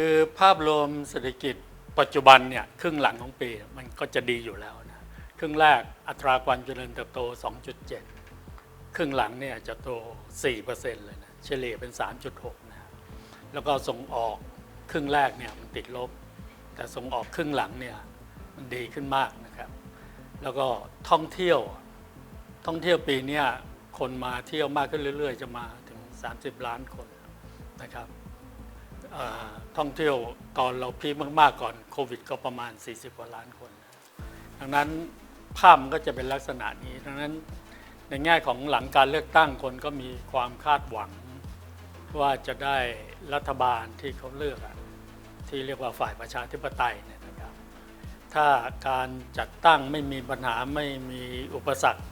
คือภาพรวมเศรษฐกิจปัจจุบันเนี่ยครึ่งหลังของปีมันก็จะดีอยู่แล้วนะครึ่งแรกอัตราการเจริญเติบโต 2.7 ครึ่งหลังเนี่ยจะโต 4%เลยนะเฉลี่ยเป็น 3.6 นะ แล้วก็ส่งออกครึ่งแรกเนี่ยมันติดลบ แต่ส่งออกครึ่งหลังเนี่ยมันดีขึ้นมากนะครับ แล้วก็ท่องเที่ยวท่องเที่ยวปีนี้คนมาเที่ยวมากขึ้นเรื่อย ๆ จะมาถึง 30 ล้านคนนะครับ ท่องเที่ยวตอนเราพีคมากๆก่อนโควิด ก็ประมาณ 40กว่าล้านคน ดังนั้นภาพมันก็จะเป็นลักษณะนี้ ดังนั้นในแง่ของหลังการเลือกตั้งคนก็มีความคาดหวัง ว่าจะได้รัฐบาลที่เขาเลือกที่เรียกว่าฝ่ายประชาธิปไตยเนี่ยนะครับ ถ้าการจัดตั้งไม่มีปัญหาไม่มีอุปสรรค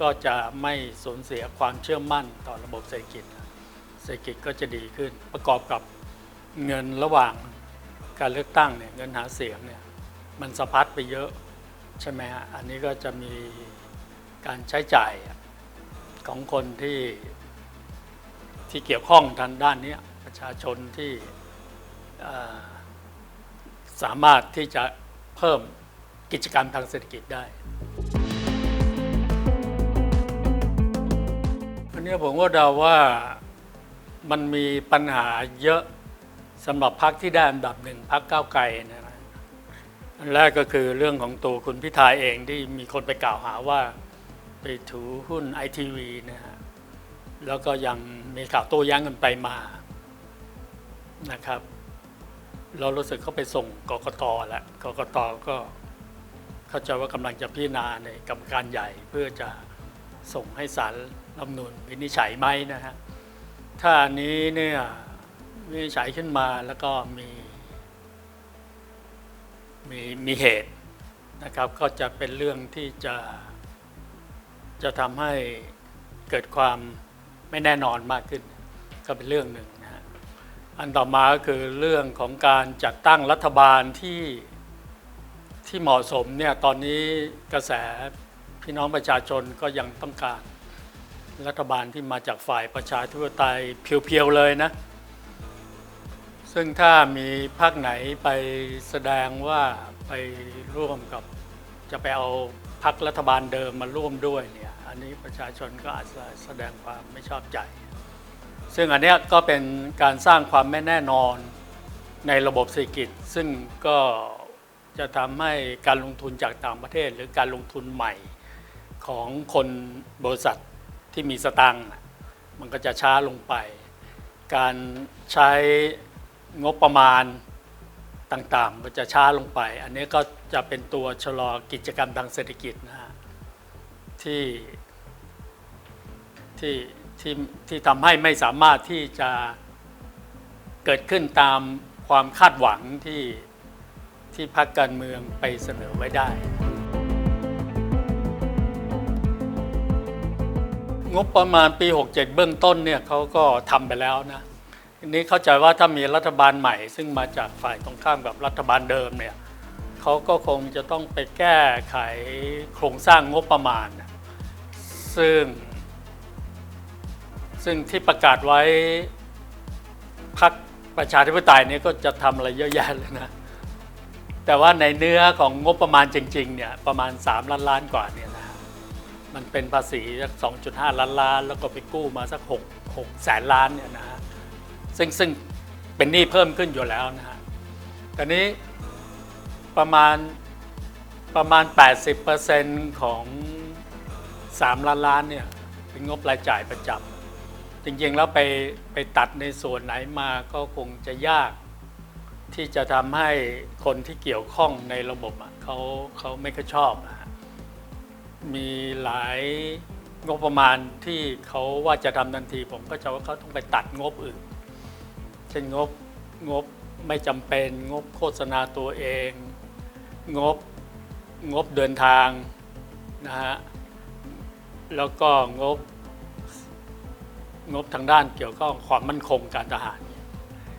ก็จะไม่สูญเสียความเชื่อมั่นต่อระบบเศรษฐกิจ เศรษฐกิจก็จะดีขึ้นประกอบกับ เงินระหว่างการเลือกตั้งเนี่ยเงินหาเสียงเนี่ยมันสะพัดไปเยอะใช่ไหมฮะอันนี้ก็จะมีการใช้จ่ายของคนที่ที่เกี่ยวข้องทางด้านนี้ประชาชนที่สามารถที่จะเพิ่มกิจกรรมทางเศรษฐกิจได้อันนี้ผมก็เดาว่ามันมีปัญหาเยอะ สำหรับพรรคที่ได้อันดับหนึ่งพรรคก้าวไกลนะอันแรกก็คือเรื่องของตัวคุณพิธาเองที่มีคนไปกล่าวหาว่าไปถือหุ้นไอทีวีนะฮะแล้วก็ยังมีข่าวโต้แย้งกันไปมานะครับ เรารู้สึกเขาไปส่งกกตแล้วกกตก็เข้าใจว่ากำลังจะพิจารณาในกรรมการใหญ่เพื่อจะส่งให้ศาลรัฐมนูญวินิจฉัยไหมนะฮะถ้าอันนี้เนี่ย วินิจฉัยขึ้นมาแล้วก็มีมีมีเหตุนะครับ ก็จะเป็นเรื่องที่จะจะทำให้เกิดความไม่แน่นอนมากขึ้น ก็เป็นเรื่องหนึ่งนะฮะอันต่อมาก็คือเรื่องของการจัดตั้งรัฐบาลที่ที่เหมาะสมเนี่ยตอนนี้กระแสพี่น้องประชาชนก็ยังต้องการรัฐบาลที่มาจากฝ่ายประชาธิปไตยเพียวๆเลยนะ ซึ่งถ้ามีพรรคไหนไปแสดงว่าไปร่วมกับ จะไปเอาพรรครัฐบาลเดิมมาร่วมด้วยเนี่ยอันนี้ประชาชนก็อาจจะแสดงความไม่ชอบใจ ซึ่งอันเนี้ยก็เป็นการสร้างความไม่แน่นอนในระบบเศรษฐกิจ ซึ่งก็จะทำให้การลงทุนจากต่างประเทศ หรือการลงทุนใหม่ของคนบริษัทที่มีสตังค์มันก็จะช้าลงไป การใช้ งบประมาณต่างๆก็จะช้าลงไป อันนี้ก็จะเป็นตัวชะลอกิจกรรมทางเศรษฐกิจนะฮะที่ที่ที่ที่ทำให้ไม่สามารถที่จะเกิดขึ้นตามความคาดหวังที่ที่พรรคการเมืองไปเสนอไว้ได้ งบประมาณปี 67 เบื้องต้นเนี่ยเขาก็ทำไปแล้วนะ นี้เข้าใจว่าถ้ามีรัฐบาลใหม่ ซึ่งมาจากฝ่ายตรงข้ามกับรัฐบาลเดิมเนี่ยเขาก็คงจะต้องไปแก้ไขโครงสร้างงบประมาณ ซึ่ง ซึ่งที่ประกาศไว้พรรคประชาธิปไตยเนี่ยก็จะทำอะไรเยอะแยะเลยนะ แต่ว่าในเนื้อของงบประมาณจริงๆเนี่ยประมาณ 3 ล้านล้านกว่าเนี่ยนะมันเป็นภาษีสัก2.5 ล้านล้าน แล้วก็ไปกู้มาสัก6 6แสนล้านเนี่ยนะฮะ ซึ่งซึ่งเป็นหนี้เพิ่มขึ้นอยู่แล้วนะฮะแต่นี้ประมาณประมาณ 80%ของ 3 ล้านล้านเนี่ยเป็นงบรายจ่ายประจำจริงๆแล้วไปไปตัดในส่วนไหนมาก็คงจะยาก ที่จะทำให้คนที่เกี่ยวข้องในระบบอะเขาเขาไม่ค่อยชอบะมีหลายงบประมาณที่เขาว่าจะทำทันที ผมก็จะว่าเขาต้องไปตัดงบอื่น เช่นงบงบไม่จำเป็นงบโฆษณาตัวเอง งบงบเดินทางนะฮะแล้วก็งบงบทางด้านเกี่ยวข้องความมั่นคงการทหาร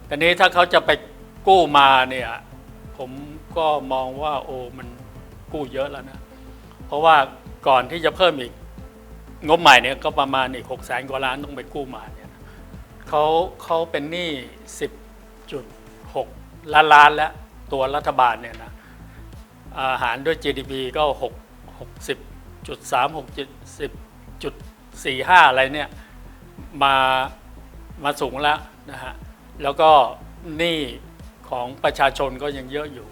แต่นี้ถ้าเขาจะไปกู้มาเนี่ยผมก็มองว่าโอ้มันกู้เยอะแล้วนะ เพราะว่าก่อนที่จะเพิ่มอีกงบใหม่เนี่ยก็ประมาณอีกหกแสนกว่าล้านต้องไปกู้มาเนี่ย เขาเขาเป็นหนี้สิบจุดหกล้านล้านแล้วตัวรัฐบาลเนี่ยนะอาหารด้วย GDP ก็6 60จุด3 6จุด4 5 อะไรเนี่ยมามาสูงแล้วนะฮะแล้วก็หนี้ของประชาชนก็ยังเยอะอยู่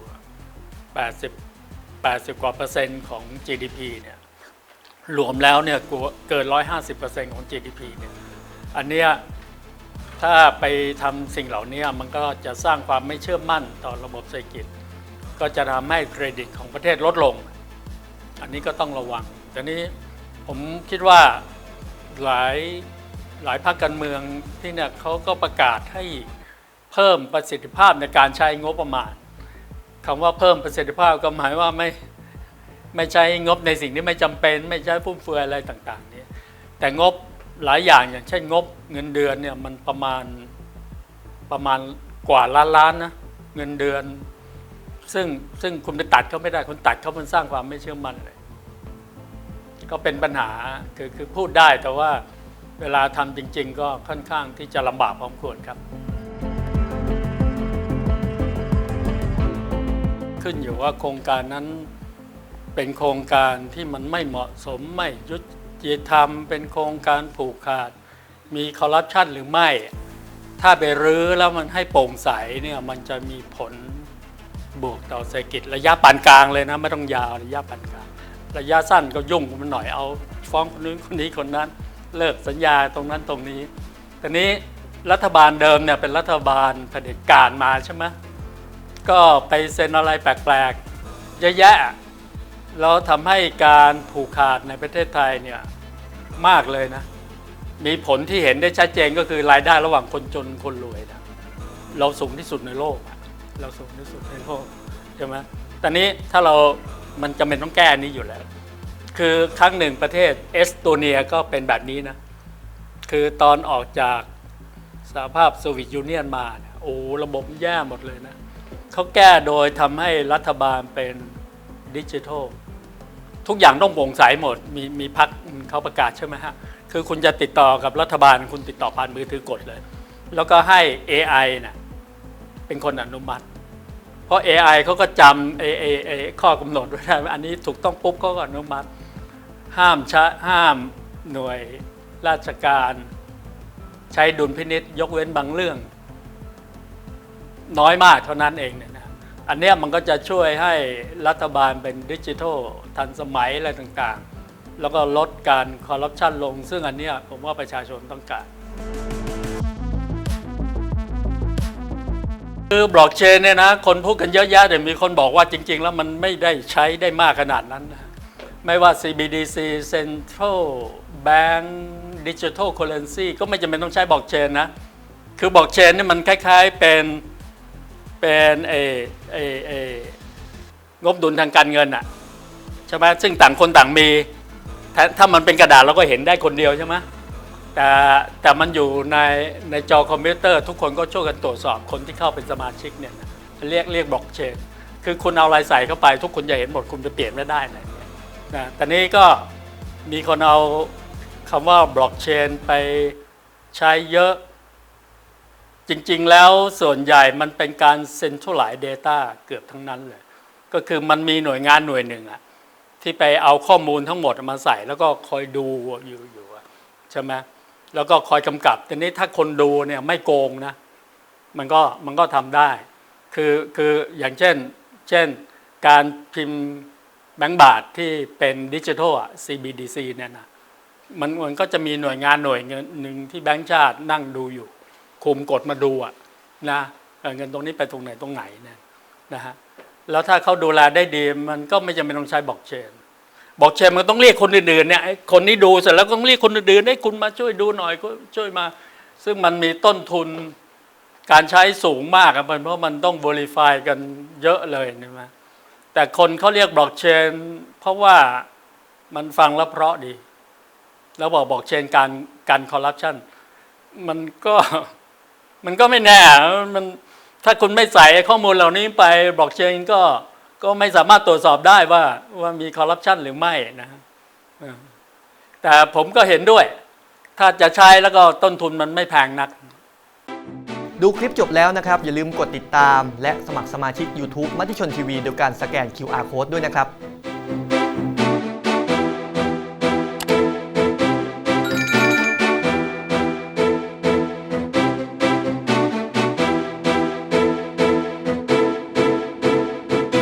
80 80 กว่าเปอร์เซ็นต์ของ GDP เนี่ยรวมแล้วเนี่ยเกิน 150เปอร์เซ็นต์ของ GDP เนี่ยอันเนี้ย ถ้าไปทำสิ่งเหล่านี้มันก็จะสร้างความไม่เชื่อมั่นต่อระบบเศรษฐกิจ ก็จะทำให้เครดิตของประเทศลดลง อันนี้ก็ต้องระวังแต่นี้ผมคิดว่าหลายหลายภาคการเมืองที่เนี่ยเขาก็ประกาศให้เพิ่มประสิทธิภาพในการใช้งบประมาณคำว่าเพิ่มประสิทธิภาพก็หมายว่าไม่ไม่ใช้งบในสิ่งที่ไม่จำเป็น ไม่ใช้ฟุ่มเฟือยอะไรต่างๆนี้แต่งบ หลายอย่างอย่างเช่นงบเงินเดือนเนี่ยมันประมาณประมาณกว่าล้านล้านนะเงินเดือน ซึ่งซึ่งคุณไปตัดเขาไม่ได้คุณตัดเขามันสร้างความไม่เชื่อมั่นเลยก็เป็นปัญหาคือคือพูดได้แต่ว่าเวลาทำจริง ๆ ก็ค่อนข้างที่จะลำบากพอสมควรครับ ขึ้นอยู่ว่าโครงการนั้นเป็นโครงการที่มันไม่เหมาะสมไม่ยุติ ธรรมเป็นโครงการผูกขาด มีคอร์รัปชันหรือไม่ ถ้าไปรื้อแล้วมันให้โปร่งใสเนี่ยมันจะมีผลบวกต่อเศรษฐกิจระยะปานกลางเลยนะ ไม่ต้องยาวระยะปานกลาง ระยะสั้นก็ยุ่งมันหน่อยเอา ฟ้องคนนู้นคนนี้คนนั้น เลิกสัญญาตรงนั้นตรงนี้แต่นี้รัฐบาลเดิมเนี่ยเป็นรัฐบาลเผด็จการมาใช่ไหมก็ไปเซ็นอะไรแปลกๆเยอะแยะแล้วทำให้การผูกขาดในประเทศไทยเนี่ย มากเลยนะ มีผลที่เห็นได้ชัดเจนก็คือรายได้ระหว่างคนจนคนรวยนะเราสูงที่สุดในโลกอะเราสูงที่สุดในโลกใช่ไหมแต่นี้ถ้าเรามันจำเป็นต้องแก้อันนี้อยู่แล้ว คือครั้งหนึ่งประเทศเอสโตเนียก็เป็นแบบนี้นะ คือตอนออกจากสหภาพโซเวียตยูเนียนมาเนี่ยโอ้ระบบแย่หมดเลยนะเขาแก้โดยทำให้รัฐบาลเป็นดิจิทัล ทุกอย่างต้องโปร่งใสหมด มีมีพักเขาประกาศใช่ไหมฮะ คือคุณจะติดต่อกับรัฐบาล คุณติดต่อผ่านมือถือกดเลย แล้วก็ให้ AI นะเป็นคนอนุมัติ เพราะ AI เขาก็จำไอ้ไอ้ไอ้ข้อกำหนดไว้ได้ว่าอันนี้ถูกต้องปุ๊บเขาก็อนุมัติ ห้ามช้ห้ามหน่วยราชการใช้ดุลพินิษยกเว้นบางเรื่อง น้อยมากเท่านั้นเองเนี่ย อันนี้มันก็จะช่วยให้รัฐบาลเป็นดิจิทัลทันสมัยอะไรต่างๆ แล้วก็ลดการคอร์รัปชันลง ซึ่งอันนี้ผมว่าประชาชนต้องการ คือบล็อกเชนเนี่ยนะ คนพูดกันเยอะแยะแต่มีคนบอกว่าจริง ๆ แล้วมันไม่ได้ใช้ได้มากขนาดนั้นนะไม่ว่า CBDC Central Bank Digital Currency ก็ไม่จำเป็นต้องใช้บล็อกเชนนะ คือบล็อกเชนนี่มันคล้าย ๆเป็น เป็นเอเอเองบดุลทางการเงินอะใช่ไหมซึ่งต่างคนต่างมีถ้าถ้ามันเป็นกระดาษเราก็เห็นได้คนเดียวใช่ไหมแต่แต่มันอยู่ในในจอคอมพิวเตอร์ ทุกคนก็ช่วยกันตรวจสอบคนที่เข้าเป็นสมาชิกเนี่ยเรียกเรียกบล็อกเชนคือคุณเอาลายใส่เข้าไป ทุกคนจะเห็นหมดคุณจะเปลี่ยนไม่ได้อะเงี้ยนะแต่นี้ก็มีคนเอาคำว่าบล็อกเชนไปใช้เยอะ จริงๆแล้วส่วนใหญ่มันเป็นการเซ็นทรัลไลซ์ Data เกือบทั้งนั้นเลย ก็คือมันมีหน่วยงานหน่วยหนึ่งอะที่ไปเอาข้อมูลทั้งหมดมาใส่ แล้วก็คอยดูอยู่อยู่ใช่ไหมแล้วก็คอยกำกับแต่นี้ถ้าคนดูเนี่ยไม่โกงนะมันก็มันก็ทำได้ คือคืออย่างเช่น เช่นการพิมพ์แบงก์บาทที่เป็นดิจิทัลอะ CBDC เนี่ยนะมันมันก็จะมีหน่วยงานหน่วยหนึ่งที่แบงก์ชาตินั่งดูอยู่ คุมกดมาดูอะนะเเงินตรงนี้ไปตรงไหนตรงไหนเนี่ยนะฮะแล้วถ้าเขาดูแลได้ดีมันก็ไม่จำเป็นต้องใช้บล็อกเชนบล็อกเชนมันต้องเรียกคนอื่นๆเนี่ยคนนี้ดูเสร็จแล้วก็ต้องเรียกคนอื่นๆให้คุณมาช่วยดูหน่อยก็ช่วยมา ซึ่งมันมีต้นทุนการใช้สูงมากอะเพราะมันต้อง verify กันเยอะเลยใช่ไหมแต่คนเขาเรียกบล็อกเชน เพราะว่ามันฟังแล้วเพราะดี แล้วบอกบล็อกเชนการการคอร์รัปชันมันก็ มันก็ไม่แน่ มันถ้าคุณไม่ใส่ข้อมูลเหล่านี้ไปบล็อกเชนก็ก็ไม่สามารถตรวจสอบได้ว่าว่ามีคอร์รัปชันหรือไม่นะแต่ผมก็เห็นด้วย ถ้าจะใช้แล้วก็ต้นทุนมันไม่แพงนัก ดูคลิปจบแล้วนะครับ อย่าลืมกดติดตาม และสมัครสมาชิก YouTube มติชนทีวีโดยการสแกน QR Code ด้วยนะครับ